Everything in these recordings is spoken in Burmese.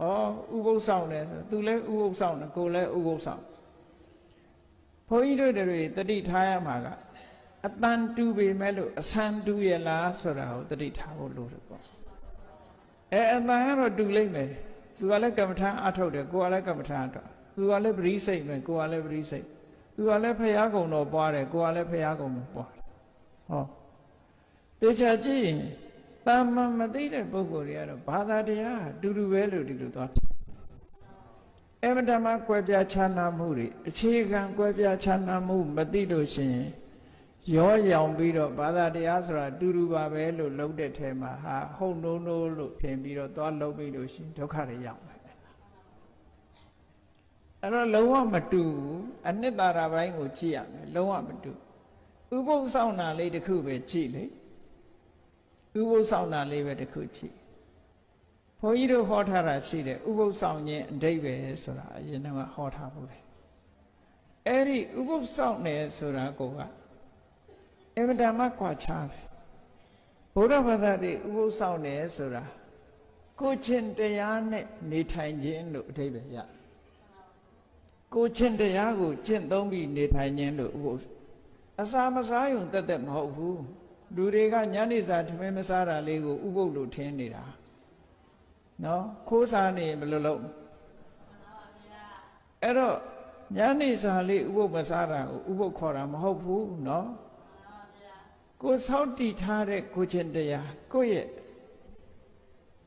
ဩဥပုသ်ဆောင်တယ်ဆိုသူလည်းဥပုသ်ဆောင်တယ်ကိုယ်လည်းဥပုသ်ဆောင်ဘုန်းကြီးတို့တွေတတိထားရမှာကအတန်တူပေမဲ့လို့အဆန်တူရလားဆိုတာကိုတတိထားဖို့လိုတယ်ပေါ့အဲအတန်ကတော့တူလိမ့်မယ်သူကလည်းကမ္မထာအထုတ်တယ်ကိုယ်ကလည်းကမ္မထာအထုတ်သူကလည်းပရိစိတ်မယ်ကိုယ်ကလည်းပရိစိတ်သူကလည်းဖရာကုံတော်ပွားတယ်ကိုယ်ကလည်းဖရာကုံမပွားဟောတေချာကြည့်ရင် တာမန်မသိတဲ့ပုဂ္ဂိုလ်တွေကတော့ဘာသာတရားအတူတူပဲလို့ဒီလိုသွားအမတမကွဲပြားခြားနာမှုတွေအခြေခံကွဲပြားခြားနာမှုမသိလို့ရှိရင်ရောရောင်ပြီးတော့ဘာသာတရားဆိုတာအတူတူပါပဲလို့လုံးတဲ့ထဲမှာဟာဟုတ်နိုးနိုးလို့ထင်ပြီးတော့သွားလုံးပြီးလို့ရှိရင်ဒုက္ခတွေရောက်မယ်အဲ့တော့လုံးဝမတူဘူးအနှစ်သာရပိုင်းကိုကြည့်ရမယ်လုံးဝမတူဥပုသ်ဆောင်တာလေးတစ်ခုပဲကြည့်လေ ဥပုသ်ဆောင်တာလေးပဲတစ်ခုကြည့်ဘုန်းကြီးတို့ဟောထားတာရှိတယ်ဥပုသ်ဆောင်ခြင်းအဓိပ္ပာယ်ဆိုတာအရင်ကဟောထားဘူးလေအဲ့ဒီဥပုသ်ဆောင်တယ်ဆိုတာကအင်မတန်မှကွာခြားတယ်ဘုရားဘာသာတွေဥပုသ်ဆောင်တယ်ဆိုတာကိုချင်းတရားနဲ့နေထိုင်ခြင်းလို့အဓိပ္ပာယ်ရတယ်ကိုချင်းတရားကိုကျင့်သုံးပြီးနေထိုင်ခြင်းလို့ဥပုသ်အစာမစားရုံတက်တက်မဟုတ်ဘူး လူတွေကညနေစာထမင်းမစားတာလေးကိုဥပုသ်လို့ထင်နေတာနော်ခိုးစားနေဘယ်လိုလုပ်အဲ့တော့ညနေစာလေးဥပုသ်မစားတာကိုဥပုသ်ခေါ်တာမဟုတ်ဘူးနော်ကိုစောင့်တည်ထားတဲ့ကိုချင်းတရားကိုယ့်ရဲ့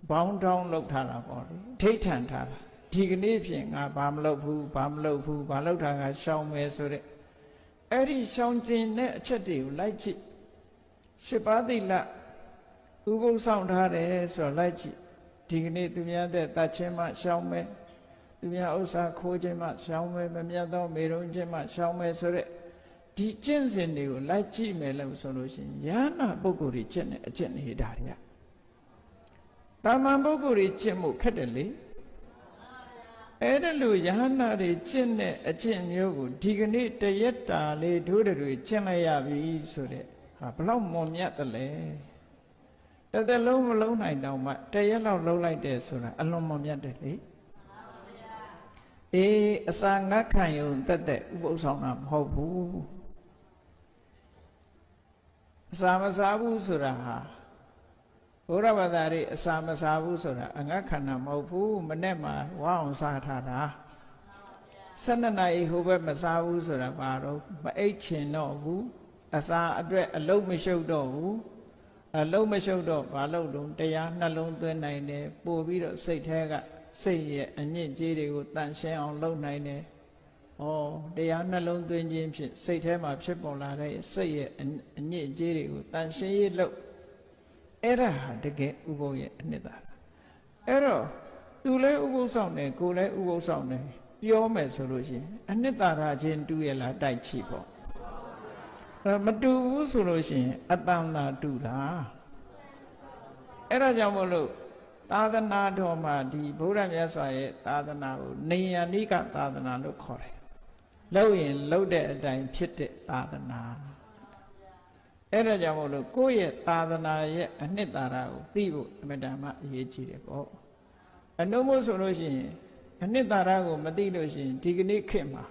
ဘောင်းတောင်းလောက်ထားတာပေါ့လေထိတ်ထန်ထားတာဒီကနေ့ဖြင့်ငါဘာမလုပ်ဘူးဘာမလုပ်ဘူးဘာလုပ်တာကရှောင်မယ်ဆိုတဲ့အဲ့ဒီရှောင်ကျင်တဲ့အချက်တွေကိုလိုက်ကြည့် ရှစ်ပါးသီလဥပုသ်ဆောင်ထားတယ်ဆိုတော့လိုက်ကြည့်ဒီကနေ့သူများတဲ့တတ်ချင်းမှရှောင်မယ်သူများဥစ္စာခိုးခြင်းမှရှောင်မယ်မမြတ်သောမေရုံခြင်းမှရှောင်မယ်ဆိုတဲ့ဒီကျင့်စဉ်တွေကိုလိုက်ကြည့်မယ်လို့ဆိုလို့ရှိရင်ယန္နာပုဂ္ဂိုလ်တွေကျင့်တဲ့အကျင့်နေတာတွေကတာမန်ပုဂ္ဂိုလ်တွေကျင့်မှုခက်တယ်လေအဲ့ဒါလို့ယဟနာတွေကျင့်တဲ့အကျင့်မျိုးကိုဒီကနေ့တရက်တာလေးတို့တွေကျင့်လိုက်ရပြီဆိုတဲ့ဟာ ဘလောက်မွန်မြတ်တယ်လဲတစ်သက်လုံးမလုံးနိုင်တော့မှတရက်လောက်လုံးလိုက်တယ်ဆိုတာအလွန်မွန်မြတ်တယ်လေအေးအစာငတ်ခံယုံတက်တဲ့ဥပုသ်ဆောင်တာမဟုတ်ဘူးအစာမစားဘူးဆိုတာဟာဘုရားဘာသာရေးအစာမစားဘူးဆိုတာအငတ်ခန္ဓာမဟုတ်ဘူးမနဲ့မှဝါအောင်စားထားတာ12နာရီဟိုဘက်မစားဘူးဆိုတာဘာတော့မအိတ်ချင်တော့ဘူး အစာအတွက်အလုံးမရှုပ်တော့ဘူးအလုံးမရှုပ်တော့ဘာလို့တုံးတရားနှလုံးသွင်းနိုင်တယ်ပို့ပြီးတော့စိတ်แท้ကစိတ်ရဲ့အညစ်အကြေးတွေကိုတန်ရှင်းအောင်လုပ်နိုင်တယ်ဩတရားနှလုံးသွင်းခြင်းဖြင့်စိတ်ထဲမှာဖြစ်ပေါ်လာတဲ့စိတ်ရဲ့အညစ်အကြေးတွေကိုတန်ရှင်းရေးလုပ်အဲ့ဒါဟာတကယ်ဥပုပ်ရဲ့အနှစ်သာအဲ့တော့သူလည်းဥပုပ်ဆောင်တယ်ကိုလည်းဥပုပ်ဆောင်တယ်ပြောမယ်ဆိုလို့ရှိရင်အနှစ်သာရချင်းတူရလားတိုက်ချိပေါ့ အဲ့မတူဘူးဆိုလို့ရှိရင်အတန်သာတူတာအဲ့ဒါကြောင့်မို့လို့သာသနာတော်မှာဒီဗုဒ္ဓမြတ်စွာရဲ့သာသနာကိုနေယနိကသာသနာလို့ခေါ်တယ်လို့ရင်လို့တဲ့အတိုင်းဖြစ်တဲ့သာသနာအဲ့ဒါကြောင့်မို့လို့ကိုယ့်ရဲ့သာသနာရဲ့အနှစ်သာရကိုသိဖို့အမတန်မှအရေးကြီးတယ်ပေါ့အနုမို့ဆိုလို့ရှိရင်အနှစ်သာရကိုမသိလို့ရှိရင်ဒီကနေ့ခေတ်မှာ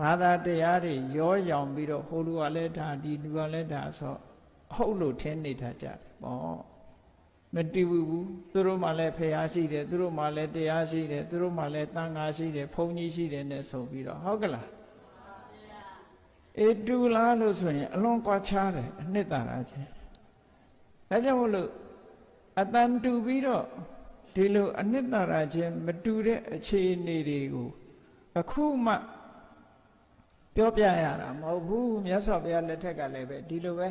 ဘာသာတရားတွေရောရောင်ပြီးတော့ဟိုလူကလည်းဒါဒီလူကလည်းဒါဆိုဟုတ်လို့ထင်နေတာကြတယ်ပေါ့မတူဘူးသူတို့မှလည်းဖះရှိတယ်သူတို့မှလည်းတရားရှိတယ်သူတို့မှလည်းတန်ခါရှိတယ်ဘုန်းကြီးရှိတယ်နဲ့ဆိုပြီးတော့ဟုတ်ကလားအေတူလားလို့ဆိုရင်အလွန်ကွာခြားတယ်အနှစ်သာရချင်းဒါကြောင့်မို့လို့အတန်တူပြီးတော့ဒီလိုအနှစ်သာရချင်းမတူတဲ့အခြေအနေတွေကိုအခုမှ ပြောပြရတာမဟုတ်ဘူးမြတ်စွာဘုရားလက်ထက်ကလည်းပဲဒီလိုပဲ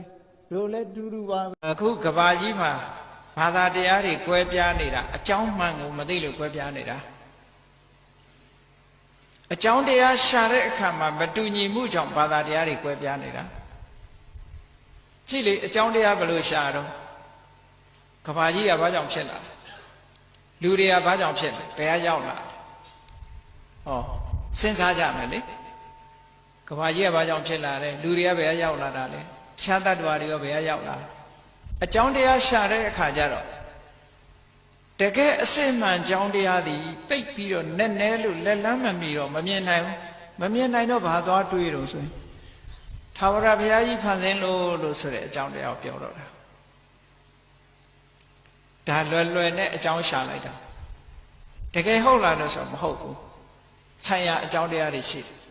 တို့လည်းတူတူပါပဲအခုကဘာကြီးမှာဘာသာတရားတွေကွဲပြားနေတာအကြောင်းမှန်ကိုမသိလို့ကွဲပြားနေတာအကြောင်းတရားရှာတဲ့အခါမှာမတူညီမှုကြောင့်ဘာသာတရားတွေကွဲပြားနေတာကြည့်လေအကြောင်းတရားဘယ်လိုရှာတော့ကဘာကြီးကဘာကြောင့်ဖြစ်လာလူတွေကဘာကြောင့်ဖြစ်လဲဘယ်ကရောက်လာဟောစဉ်းစားကြမယ်လေ ကဘာကြီးကဘာကြောင့်ဖြစ်လာလဲလူတွေကဘယ်ကရောက်လာတာလဲရှားတ attva တွေရောဘယ်ကရောက်လာအကြောင်းတရားရှာတဲ့အခါကျတော့တတကယ်အစစ်မှန်ကြောင်းတရားသည်တိတ်ပြီးတော့နဲ့နဲလို့လက်လန်းမမီတော့မမြင်နိုင်ဘူးမမြင်နိုင်တော့ဘာသွားတွေးတော့ဆိုရင်သာဝရဘုရားကြီးဖန်ဆင်းလို့လို့ဆိုတဲ့အကြောင်းတရားကိုပြောတော့တာဒါလွယ်လွယ်နဲ့အကြောင်းရှာလိုက်တာတကယ်ဟုတ်လားလို့ဆိုမဟုတ်ဘူးဆံရအကြောင်းတရားတွေရှိတယ်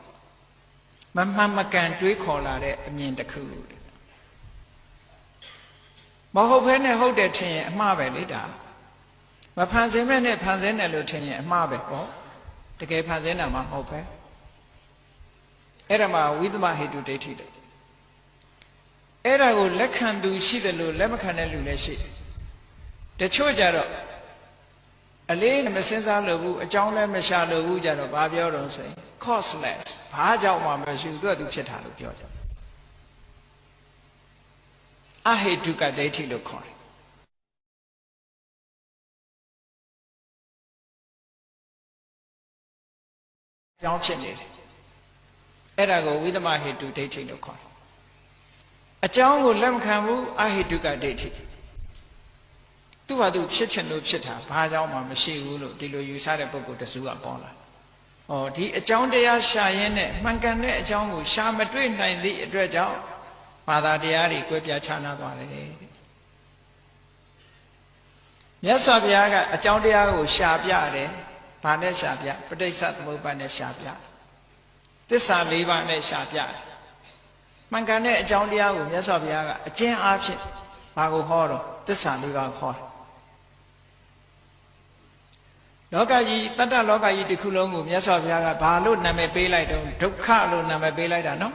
မမှန်မကန်တွေးခေါ်လာတဲ့အမြင်တစ်ခုမဟုတ်ဘဲနဲ့ဟုတ်တယ်ထင်ရင်အမှားပဲလေဒါမဖန်ဆင်းမဲ့နဲ့ဖန်ဆင်းတယ်လို့ထင်ရင်အမှားပဲဟောတကယ်ဖန်ဆင်းတာမှမဟုတ်ပဲအဲ့ဒါမှဝိသမဟေတုဒိဋ္ဌိတယ်အဲ့ဒါကိုလက်ခံသူရှိတယ်လို့လက်မခံတဲ့လူလည်းရှိတယ်တချို့ကြတော့အလေးနဲ့မစင်စားလို့ဘူးအကြောင်းလည်းမရှာလို့ဘူးကြတော့ဘာပြောတော့ဆိုရင် causeless ဘာကြောင့်မှမရှိဘူးသူကသူဖြစ်တာလို့ပြောကြအဟေတုကဒိဋ္ဌိလို့ခေါ်တယ်ကြောင်းဖြစ်နေတယ်အဲ့ဒါကိုဝိသမဟေတုဒိဋ္ဌိလို့ခေါ်တယ်အကြောင်းကိုလက်မခံဘူးအဟိတုကဒိဋ္ဌိသူ့ဘာသူဖြစ်ချင်လို့ဖြစ်တာဘာကြောင့်မှမရှိဘူးလို့ဒီလိုယူဆတဲ့ပုဂ္ဂိုလ်တစုကပေါ်လာ။ ဩဒီအကြောင်းတရားရှာရင်းနဲ့မှန်ကန်တဲ့အကြောင်းကိုရှာမတွေ့နိုင်သည့်အတွက်ကြောင့်ဘာသာတရားတွေကွဲပြားခြားနားသွားတယ်တဲ့။မြတ်စွာဘုရားကအကြောင်းတရားကိုရှာပြတယ်။ဘာနဲ့ရှာပြပဋိစ္စသမုပ္ပါဒ်နဲ့ရှာပြ။သစ္စာ၄ပါးနဲ့ရှာပြတယ်။မှန်ကန်တဲ့အကြောင်းတရားကိုမြတ်စွာဘုရားကအကျဉ်းအားဖြင့်ဘာကိုဟောတော့သစ္စာ၄ပါးခေါ်တယ် လောကကြီးတတ္တလောကကြီးတစ်ခုလုံးကိုမြတ်စွာဘုရားကဘာလို့နာမည်ပေးလိုက်တော့ဒုက္ခလို့နာမည်ပေးလိုက်တာနော်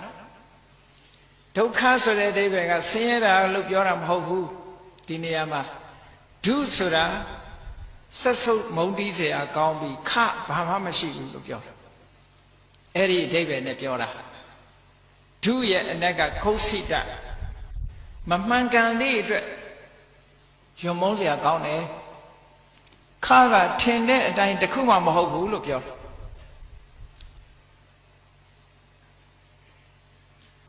ဒုက္ခဆိုတဲ့အဓိပ္ပာယ်ကဆင်းရဲတာလို့ပြောတာမဟုတ်ဘူးဒီနေရာမှာဒုဆိုတာဆက်ဆုပ်မုံတီးเสียကောင်းပြီးခဘာမှမရှိဘူးလို့ပြောတာအဲ့ဒီအဓိပ္ပာယ်နဲ့ပြောတာဒုရဲ့အ ਨੇ ကခုတ်စိတမမှန်ကန်သည့်အတွက်ယုံမုန်းเสียကောင်းတယ် ခါကထင်တဲ့အတိုင်းတခုမှမဟုတ်ဘူးလို့ပြောတယ်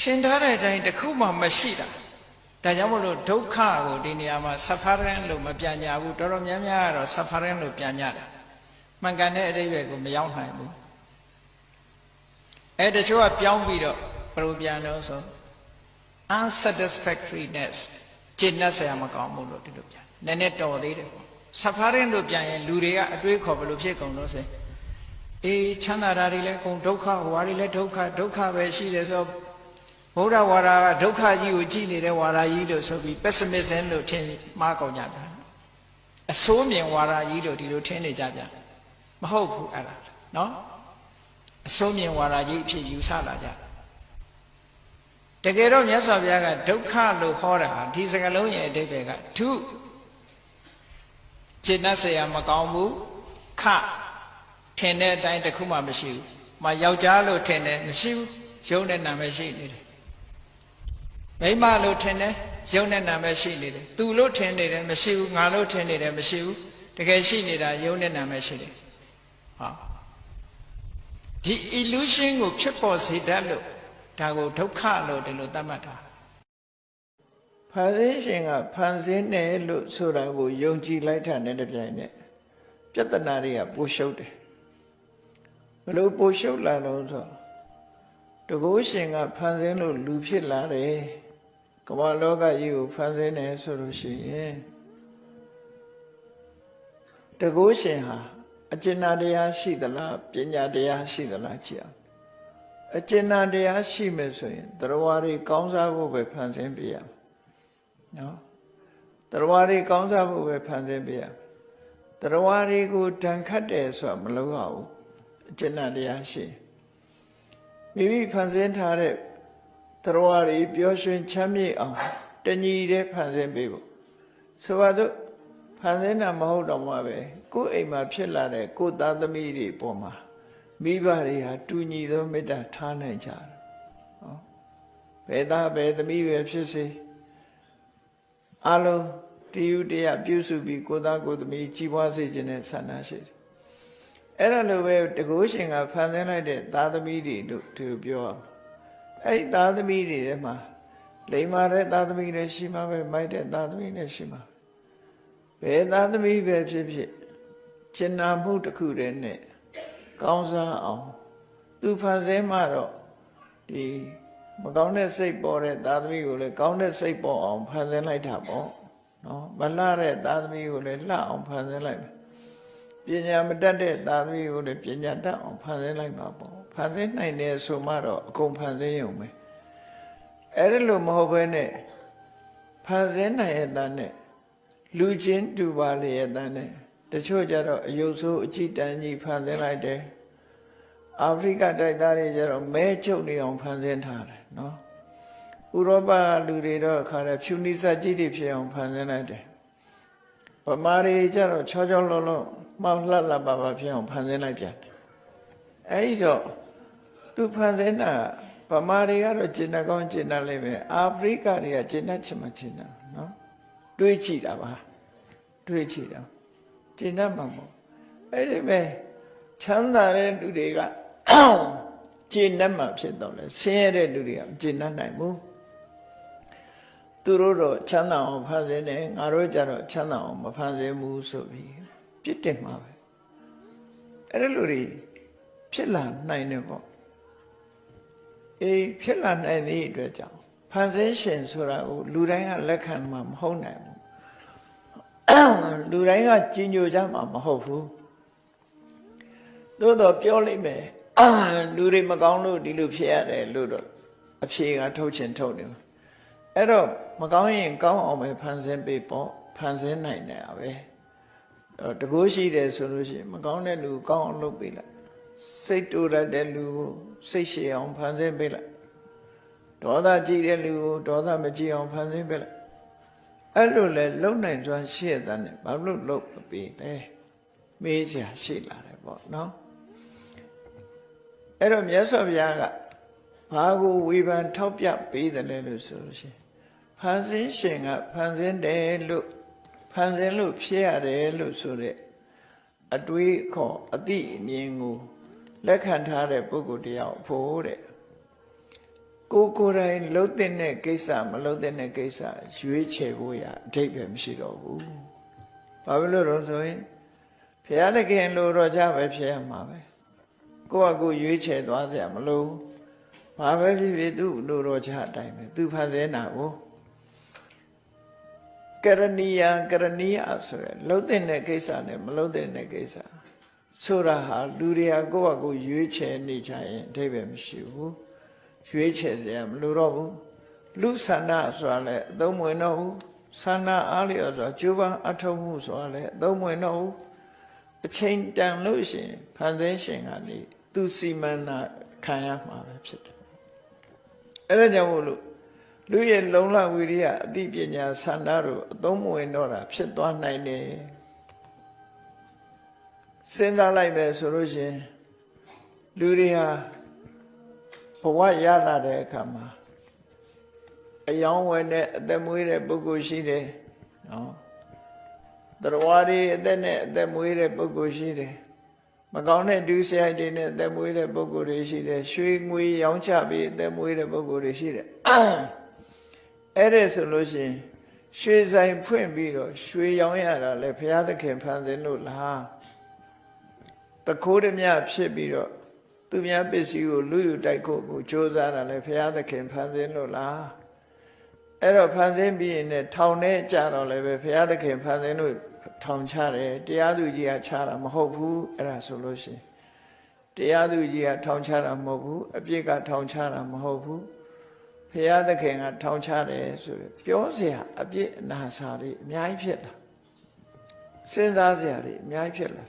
ထင်ထားတဲ့အတိုင်းတခုမှမရှိတာဒါကြောင့်မလို့ဒုက္ခကိုဒီနေရာမှာ suffering လို့မပြန်ကြဘူးတော်တော်များများကတော့ suffering လို့ပြန်ကြတာမှန်ကန်တဲ့အတိတ်ပဲကိုမရောက်နိုင်ဘူးအဲတချို့ကပြောင်းပြီးတော့ဘယ်လိုပြန်တော့ဆို unsatisfactoriness ကျင့်တတ်ဆရာမကောင်းဘူးလို့ဒီလိုပြန်နည်းနည်းတော်သေးတယ်ပေါ့ ဆဖာရင်တို့ပြန်ရင်လူတွေကအတွေးခေါ်ဘလို့ဖြစ်ကုန်လို့ဆိုအေးချမ်းသာတာတွေလည်းကုန်ဒုက္ခဝါတွေလည်းဒုက္ခဒုက္ခပဲရှိတယ်ဆိုဘုရားဝါဒကဒုက္ခကြီးကိုကြည်နေတဲ့ဝါဒကြီးလို့ဆိုပြီး pessimism လို့ထင်မှားကုန်ကြတာအဆိုးမြင်ဝါဒကြီးလို့ဒီလိုထင်နေကြပြန်မဟုတ်ဘူးအဲ့ဒါနော်အဆိုးမြင်ဝါဒကြီးအဖြစ်ယူဆလာကြတကယ်တော့မြတ်စွာဘုရားကဒုက္ခလို့ဟောတာဒီစကားလုံးရဲ့အဓိပ္ပာယ်ကဒုကျင့် ခြေနှက်ဆရာမကောင်းဘူးခထင်တဲ့အတိုင်းတခုမှမရှိဘူးမယောက်ျားလို့ထင်တယ်မရှိဘူးရုံနဲ့နာမည်ရှိနေတယ်မိန်းမလို့ထင်တယ်ရုံနဲ့နာမည်ရှိနေတယ်သူလို့ထင်နေတယ်မရှိဘူးငါလို့ထင်နေတယ်မရှိဘူးတကယ်ရှိနေတာရုံနဲ့နာမည်ရှိတယ်ဟာဒီ illusion ကိုဖြစ်ပေါ်စေတတ်လို့ဒါကိုဒုက္ခလို့ဒီလိုသတ်မှတ်တာ န်ဆင်းရှင်ကဖန်ဆင်းတယ်လို့ဆိုတာကိုယုံကြည်လိုက်တာနဲ့တပြိုင်နက်ပြဿနာတွေကပိုရှုပ်တယ်ဘလို့ပိုရှုပ်လာလို့ဆိုတကုရှင်ကဖန်ဆင်းလို့လူဖြစ်လာတယ်ကမ္ဘာလောကကြီးကိုဖန်ဆင်းတယ်ဆိုလို့ရှိရင်တကုရှင်ဟာအကျဉ်းတရားရှိသလားပညာတရားရှိသလားကြည့်အောင်အကျဉ်းတရားရှိမယ်ဆိုရင်တရားတွေကောင်းစားဖို့ပဲဖန်ဆင်းပြရမယ် နော်တရားတွေကောင်းစားဖို့ပဲဖန်ဆင်းပေးရတရားတွေကိုတန်ခတ်တယ်ဆိုတာမလုပ်ရဘူးအကျဉ်းတရားရှိမိမိဖန်ဆင်းထားတဲ့တရားတွေပျော်ရွှင်ချမ်းမြေ့အောင်တညီတဲ့ဖန်ဆင်းပေးဖို့ဆိုပါတော့ဖန်ဆင်းတာမဟုတ်တော့မှပဲကိုယ်အိမ်မှာဖြစ်လာတဲ့ကိုယ်သားသမီးတွေပေါ်မှာမိဘတွေဟာတူညီသောမေတ္တာထားနိုင်ကြတယ်ဟောဘယ်သားဘယ်သမီးပဲဖြစ်စေ အလုံးတည်ယူတရားပြုစုပြီးကိုယ်သားကိုယ်သမီးကြီးပွားစေခြင်းနဲ့ဆန္ဒရှိတယ်အဲ့ဒါလိုပဲတကုရှင်ကဖန်ဆင်းလိုက်တဲ့သားသမီးတွေလို့သူပြောအောင်အဲ့ဒီသားသမီးတွေထဲမှာလိမ္မာတဲ့သားသမီးတွေရှိမှာပဲမိုက်တဲ့သားသမီးတွေရှိမှာဘယ်သားသမီးပဲဖြစ်ဖြစ်ကျင်နာမှုတစ်ခုတည်းနဲ့ကောင်းစားအောင် သူဖန်ဆင်းမှတော့ဒီ မကောင်းတဲ့စိတ်ပေါ်တဲ့သားသမီးကိုလည်းကောင်းတဲ့စိတ်ပေါ်အောင်ဖန်ဆင်းလိုက်တာပေါ့နော်မလှတဲ့သားသမီးကိုလည်းလှအောင်ဖန်ဆင်းလိုက်မယ်ပညာမတတ်တဲ့သားသမီးကိုလည်းပညာတတ်အောင်ဖန်ဆင်းလိုက်ပါပေါ့ဖန်ဆင်းနိုင်တယ်ဆိုမှတော့အကုန်ဖန်ဆင်းရုံပဲအဲ့ဒါလို့မဟုတ်ဘဲနဲ့ဖန်ဆင်းနိုင်ရဲ့တန်းနဲ့လူချင်းတူပါလေရဲ့တန်းနဲ့တချို့ကြတော့အယုတ်ဆိုးအကြည့်တန်းကြီးဖန်ဆင်းလိုက်တယ် အာဖရိကတိုက်သားတွေကျတော့မဲချုပ်နေအောင်ဖန်ဆင်းထားတယ်နော်ဥရောပလူတွေတော့ခါတယ်ဖြူနိစကြီးတွေဖြစ်အောင်ဖန်ဆင်းလိုက်တယ်ဗမာတွေကျတော့ချောချောလုံးလုံးမောက်လှလှပါပါဖြစ်အောင်ဖန်ဆင်းလိုက်ပြန်တယ်အဲဒီတော့သူဖန်ဆင်းတာဗမာတွေကတော့ကျင်နာကောင်းကျင်နာလိမ့်မယ်အာဖရိကတွေကကျင်နာချင်မှကျင်နာနော်တွေးကြည့်တာပါတွေးကြည့်တာကျင်နာမှာမဟုတ်အဲ့ဒီမဲ့ချမ်းသာတဲ့လူတွေက ကျင်နာမှာဖြစ်တော့လေဆင်းရဲတဲ့လူတွေကမကျင်နာနိုင်ဘူးသူတို့တော့ချမ်းသာအောင်ဖန်ဆင်းတယ်ငါတို့ကြတော့ချမ်းသာအောင်မဖန်ဆင်းဘူးဆိုပြီးပြစ်တင်မှာပဲအဲ့ဒီလူတွေဖြစ်လာနိုင်တယ်ပေါ့အေးဖြစ်လာနိုင်သည့်အတွက်ကြောင့်ဖန်ဆင်းရှင်ဆိုတာကိုလူတိုင်းကလက်ခံမှာမဟုတ်နိုင်ဘူးလူတိုင်းကကြီးညိုကြမှာမဟုတ်ဘူးသို့တော့ပြောလိုက်မယ် လူတွေမကောင်းလို့ဒီလိုဖြစ်ရတယ်လို့တော့အဖြေကထုတ်ချင်ထုတ်တယ်အဲ့တော့မကောင်းရင်ကောင်းအောင်ပဲဖန်ဆင်းပေးပေါ့ဖန်ဆင်းနိုင်တယ်ပဲအဲ့တကိုးရှိတယ်ဆိုလို့ရှိရင်မကောင်းတဲ့လူကောင်းအောင်လုပ်ပေးလိုက်စိတ်တူရတဲ့လူကိုစိတ်ရှည်အောင်ဖန်ဆင်းပေးလိုက်ဒေါသကြည့်တဲ့လူကိုဒေါသမကြည့်အောင်ဖန်ဆင်းပေးလိုက်အဲ့လိုလဲလုံနိုင်စွာရှေ့တဲ့နဲ့ဘာလို့လုံမပေးလဲမေးစရာရှိလာတယ်ပေါ့နော် အဲ့တော့မြတ်စွာဘုရားကဘာကိုဝေဖန်ထောက်ပြပေးတယ်လဲလို့ဆိုလို့ရှိရင်ဖန်ဆင်းရှင်ကဖန်ဆင်းတယ်လို့ဖန်ဆင်းလို့ဖြစ်ရတယ်လို့ဆိုတဲ့အတွေးခေါ်အတိအမြင်ကိုလက်ခံထားတဲ့ပုဂ္ဂိုလ်တရားဖို့တဲ့ကိုကိုယ်တိုင်လှုပ်တဲ့ကိစ္စမလှုပ်တဲ့ကိစ္စရွေးချယ်ဖို့ရအထိတ်ပဲမရှိတော့ဘူးဘာဖြစ်လို့တော့ဆိုရင်ဘုရားသခင်လိုတော့ကြပဲဖြစ်ရမှာပဲ ကိုယ့်အကူရွေးချယ်သွားစရာမလိုဘာပဲဖြစ်ဖြစ်သူ့လိုတော့ကြအတိုင်းပဲသူဖန်ဆင်းတာကိုကရဏီယကရဏီယဆိုရယ်လှုပ်တဲ့ကိစ္စနဲ့မလှုပ်တဲ့ကိစ္စဆိုတာဟာလူတွေကကိုယ့်အကူရွေးချယ်နေကြရင်အထိတ်ပဲမရှိဘူးရွေးချယ်စရာမလိုတော့ဘူးလူဆန္ဒဆိုတာလည်းအသုံးဝင်တော့ဘူးဆန္ဒအားလျော်ဆိုတာကျိုးပန်းအထောက်မှုဆိုတာလည်းအသုံးဝင်တော့ဘူးအချိန်တန်လို့ရှိရင်ဖန်ဆင်းရှင်ကနေ သူစီမံနာခံရမှာပဲဖြစ်တယ်အဲ့ဒါကြောင့်မို့လို့လူရဲ့လုံလဝိရိယအသိပညာဆန္ဒတို့အသုံးမဝင်တော့တာဖြစ်သွားနိုင်တယ်စဉ်းစားလိုက်ပဲဆိုလို့ရှိရင်လူတွေဟာဘဝရလာတဲ့အခါမှာအယောင်းဝယ်နဲ့အသက်မွေးတဲ့ပုဂ္ဂိုလ်ရှိတယ်နော်တရားတွေအသက်နဲ့အသက်မွေးတဲ့ပုဂ္ဂိုလ်ရှိတယ်မ ကောင်းတဲ့ဒုစရိုက်တွေနဲ့အသက်မွေးတဲ့ပုဂ္ဂိုလ်တွေရှိတယ်ရွှေငွေရောင်းချပြီးအသက်မွေးတဲ့ပုဂ္ဂိုလ်တွေရှိတယ်အဲ့ဒါဆိုလို့ရှိရင်ရွှေဆိုင်ဖွင့်ပြီးတော့ရွှေရောင်းရတာလေဘုရားသခင်ဖန်ဆင်းလို့လားတခိုးဓမြဖြစ်ပြီးတော့သူများပစ္စည်းကိုလူယူတိုက်ဖို့ကိုကြိုးစားတာလေဘုရားသခင်ဖန်ဆင်းလို့လားအဲ့တော့ဖန်ဆင်းပြီးရင်လည်းထောင်ထဲကြတော့လည်းပဲဘုရားသခင်ဖန်ဆင်းလို့ ထောင်ချတယ်တရားသူကြီးကချတာမဟုတ်ဘူးအဲ့ဒါဆိုလို့ရှိရင်တရားသူကြီးကထောင်ချတာမဟုတ်ဘူးအပြစ်ကထောင်ချတာမဟုတ်ဘူးဘုရားသခင်ကထောင်ချတယ်ဆိုရပြောเสียအပြစ်အနာစာတွေအများကြီးဖြစ်လာစဉ်းစားเสียတွေအများကြီးဖြစ်လာ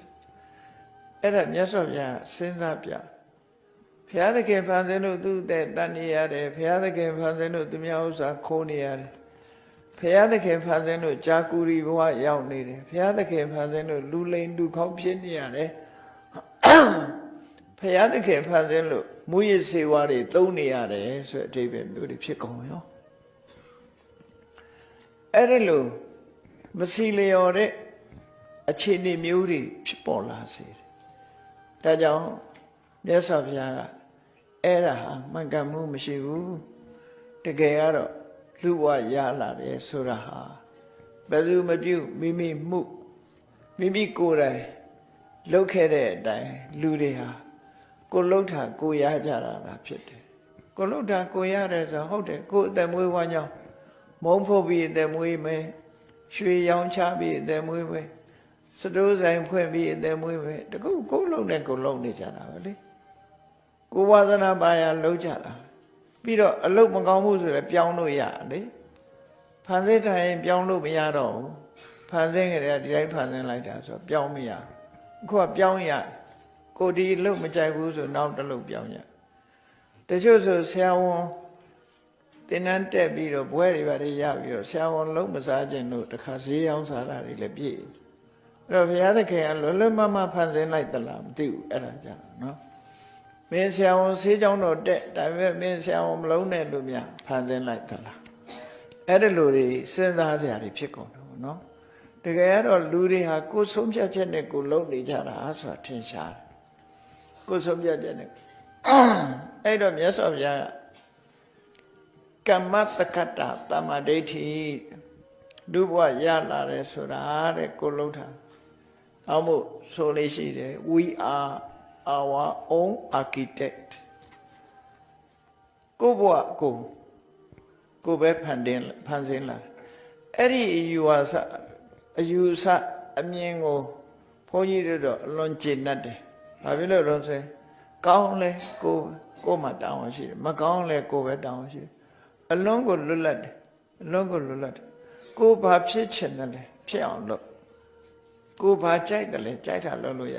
အဲ့ဒါမြတ်စွာဘုရားစဉ်းစားပြဘုရားသခင်ဖန်ဆင်းလို့သူ့တဲ့တန်နေရတယ်ဘုရားသခင်ဖန်ဆင်းလို့သူများဥစ္စာခိုးနေရတယ် ဖဖရာသခင်ဖန်ဆင်းလို့ဂျာကူရီဘဝရောက်နေတယ်ဖရာသခင်ဖန်ဆင်းလို့လူလိန်လူခေါက်ဖြစ်နေရတယ်ဖရာသခင်ဖန်ဆင်းလို့မူရစ်စေဝါတွေသုံးနေရတယ်ဆိုတဲ့အဓိပ္ပာယ်မျိုးတွေဖြစ်ကုန်ရောအဲ့ဒါလို့မစီလျော်တဲ့အခြေအနေမျိုးတွေဖြစ်ပေါ်လာစေတယ်ဒါကြောင့်မြတ်စွာဘုရားကအဲ့ဒါဟာမှန်ကန်မှုမရှိဘူးတကယ်ကတော့ လူဘဝရလာတယ်ဆိုတာဟာဘယ်သူမပြုမိမိမှုမိမိကိုယ်တိုင်လုပ်ခဲ့တဲ့အတိုင်းလူတွေဟာကိုလှုပ်တာကိုရကြတာသာဖြစ်တယ်ကိုလှုပ်တာကိုရတယ်ဆိုဟုတ်တယ်ကိုအသက်မွေးဝမ်းကြောင်းမုံဖို့ပြီးအသက်မွေးမယ်ရွှေရောင်ချပြီးအသက်မွေးမယ်စတိုးဆိုင်ဖွင့်ပြီးအသက်မွေးမယ်တကူကိုလှုပ်နဲ့ကိုလှုပ်နေကြတာပဲလေကိုဝါသနာပါရလှုပ်ကြတာ ပြီးတော့အလုတ်မကောင်းမှုဆိုလည်းပြောင်းလို့ရလေဖန်ဆင်းထိုင်ပြောင်းလို့မရတော့ဘူးဖန်ဆင်းကြတဲ့ဒီတိုင်းဖန်ဆင်းလိုက်တာဆိုပြောင်းမရအခုကပြောင်းရကိုဒီအလုတ်မကြိုက်ဘူးဆိုနောက်တစ်လုတ်ပြောင်းရတချို့ဆိုဆရာဝန်တင်နန်းတက်ပြီးတော့ဘွဲတွေပါတွေရပြီးတော့ဆရာဝန်လုံးမစားခြင်းလို့တခါဈေးရောင်းစားတာတွေလည်းပြည့်အဲ့တော့ဘုရားသခင်ကလွယ်လွယ်မမဖန်ဆင်းလိုက်သလားမသိဘူးအဲ့ဒါကြတော့နော် မင်းဆရာဝန်ဆေးကြောင်းတော့တက်ဒါပေမဲ့မင်းဆရာဝန်မလုံးနဲ့လို့များဖန်ဆင်းလိုက်သလားအဲ့ဒီလိုတွေစဉ်းစားစရာတွေဖြစ်ကုန်တယ်ပေါ့နော်တကယ်ကတော့လူတွေဟာကိုယ်ဆုံးဖြတ်ချက်နဲ့ကိုယ်လုံးနေကြတာဆိုတာထင်ရှားတယ်ကိုယ်ဆုံးဖြတ်ချက်နဲ့အဲ့တော့မြတ်စွာဘုရားကကမ္မတက္ကတာတမ္မာဒိဋ္ဌိလူဘဝရလာတယ်ဆိုတာတဲ့ကိုယ်လုံးထားအောင်မို့ဆိုလေးရှိတယ် we are our own architect ကိုဘဝကိုကိုပဲဖန်တင်ဖန်ဆင်းလာအဲ့ဒီအယူဝါစအယူဆအမြင်ကိုဘုန်းကြီးတို့တော့အလွန်ကျေနပ်တယ်။ဘာဖြစ်လို့လဲဆိုရင်ကောင်းလဲကိုကိုမှတောင်းရှိတယ်မကောင်းလဲကိုပဲတောင်းရှိတယ်အလွန်ကိုလွတ်လပ်တယ်အလွန်ကိုလွတ်လပ်တယ်ကိုဘာဖြစ်ချင်တယ်လဲဖြစ်အောင်လုပ်ကိုဘာကြိုက်တယ်လဲကြိုက်တာလုပ်လို့ရ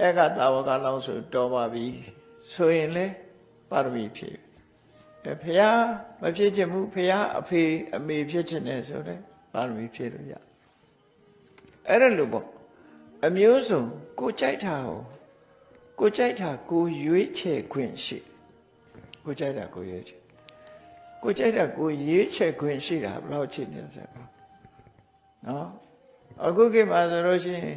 အဲ့ကတာဝကလောင်းဆိုတော်ပါပြီဆိုရင်လေပါရမီဖြစ်အဲဖျားမဖြစ်ချင်ဘူးဖျားအဖေအမေဖြစ်ချင်တယ်ဆိုတော့ပါရမီဖြစ်လို့ရအဲ့ဒါလို့ပေါ့အမျိုးစုံကိုကြိုက်တာကိုကိုကြိုက်တာကိုရွေးချယ်ခွင့်ရှိကိုကြိုက်တာကိုရွေးချယ်ကိုကြိုက်တာကိုရွေးချယ်ခွင့်ရှိတာဘယ်လောက်ချစ်နေစပါနော်အခုခေတ်မှာဆိုလို့ရှိရင်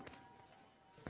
်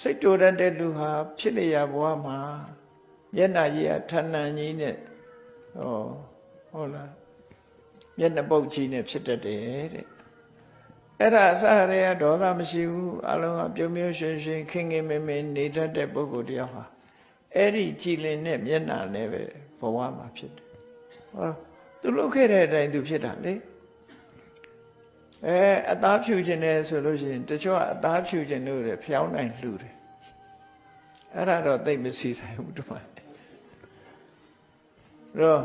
စိတ်တူရတဲ့လူဟာဖြစ်လျာဘဝမှာမျက်နှာကြီးကထဏ္ဏကြီးနဲ့ဟောဟုတ်လားမျက်နှာပုတ်ကြီးနဲ့ဖြစ်တတ်တယ်တဲ့အဲ့ဒါအစရေကဒေါသမရှိဘူးအလုံးကပြုံးပြုံးရွှင်ရွှင်ခင်ခင်မင်မင်နေတတ်တဲ့ပုဂ္ဂိုလ်တရားဟာအဲ့ဒီကြည်လင်တဲ့မျက်နှာနဲ့ပဲဘဝမှာဖြစ်တယ်ဟောသူလုပ်ခဲ့တဲ့အတိုင်းသူဖြစ်တာလေ အဲအသားဖြူခြင်းနဲ့ဆိုလို့ရှိရင်တချို့ကအသားဖြူခြင်းလို့ရဖျောင်းနိုင်လှူတယ်အဲ့ဒါတော့သိပ်မစီဆိုင်ဘူးတမန်တော့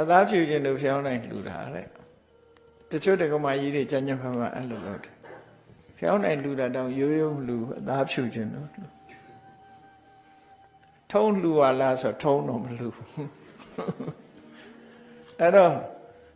အသားဖြူခြင်းလို့ဖျောင်းနိုင်လှူတာတဲ့တချို့တက္ကမကြီးတွေကြမ်းကြမ်းဖမ်းဖမ်းအဲ့လိုလုပ်တယ်ဖျောင်းနိုင်လှူတာတောင်ရိုးရိုးမလှူအသားဖြူခြင်းလို့လှူထုံးလှူပါလားဆိုထုံးတော့မလှူဘူးအဲ့တော့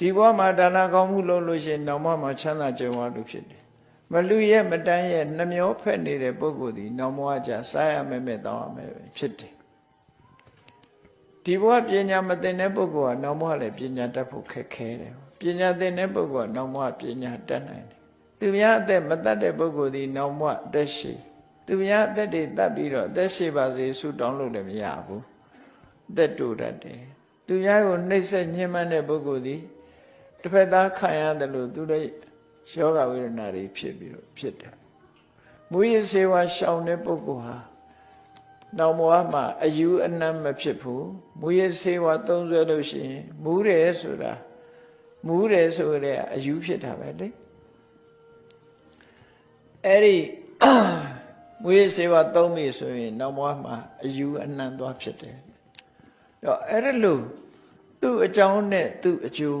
ဒီဘဝမှာဒါနကောင်းမှုလုပ်လို့ရှိရင်နောက်မှမှာချမ်းသာကြွယ်ဝလို့ဖြစ်တယ်မလူရဲ့မတန်းရဲ့နှမျောဖက်နေတဲ့ပုဂ္ဂိုလ်ဒီနောက်ဘဝကျစားရမယ်မဲ့တောင်းရမယ်ပဲဖြစ်တယ်ဒီဘဝပညာမသိတဲ့ပုဂ္ဂိုလ်ကနောက်ဘဝလည်းပညာတတ်ဖို့ခက်ခဲတယ်ပညာသိတဲ့ပုဂ္ဂိုလ်ကနောက်ဘဝပညာတတ်နိုင်တယ်သူများအသက်မတတ်တဲ့ပုဂ္ဂိုလ်ဒီနောက်ဘဝအသက်ရှိသူများအသက်တွေတတ်ပြီးတော့အသက်ရှိပါစေဆုတောင်းလို့လည်းမရဘူးအသက်တူတတ်တယ်သူများကိုနှိပ်စက်ညှဉ်းပန်းတဲ့ပုဂ္ဂိုလ်ဒီ တစ်ဖက်သားခံရတယ်လို့သူလည်းယောဂဝေဒနာတွေဖြစ်ပြီးတော့ဖြစ်တယ်မူရစေဝါရှောင်တဲ့ပုဂ္ဂိုလ်ဟာနောက်ဘဝမှာအယူအနံ့မဖြစ်ဘူးမူရစေဝါသုံးဆွဲလို့ရှိရင်မူးတယ်ဆိုတာမူးတယ်ဆိုတဲ့အယူဖြစ်တာပဲလေအဲ့ဒီမူရစေဝါသုံးပြီဆိုရင်နောက်ဘဝမှာအယူအနံ့သွားဖြစ်တယ်တော့အဲ့ဒါလို့သူ့အကြောင်းနဲ့သူ့အကျိုး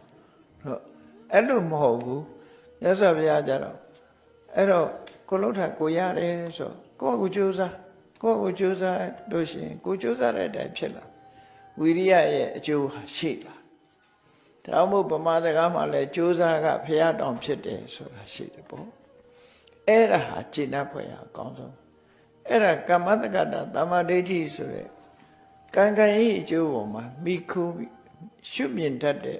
တ် အဲ့လိုမဟုတ်ဘူးမြတ်စွာဘုရားကြတော့အဲ့တော့ကိုလှုပ်တာကိုရတယ်ဆိုကိုယ့်ကိုကြိုးစားကိုယ့်ကိုကြိုးစားလို့ရှိရင်ကိုကြိုးစားတဲ့အတိုင်းဖြစ်လာဝိရိယရဲ့အကျိုးရှိလာဒါမှမဟုတ်ဗမာစကားမှာလဲကြိုးစားကဘုရားတောင်ဖြစ်တယ်ဆိုတာရှိတယ်ပေါ့အဲ့ဒါဟာကျင့်တတ်ဖွယ်ရအကောင်းဆုံးအဲ့ဒါကမ္မတက္ကတာတမ္မာဒိဋ္ဌိဆိုတဲ့ကံကံဤအကျိုးပေါ်မှာမိခိုးရှုမြင်တတ်တဲ့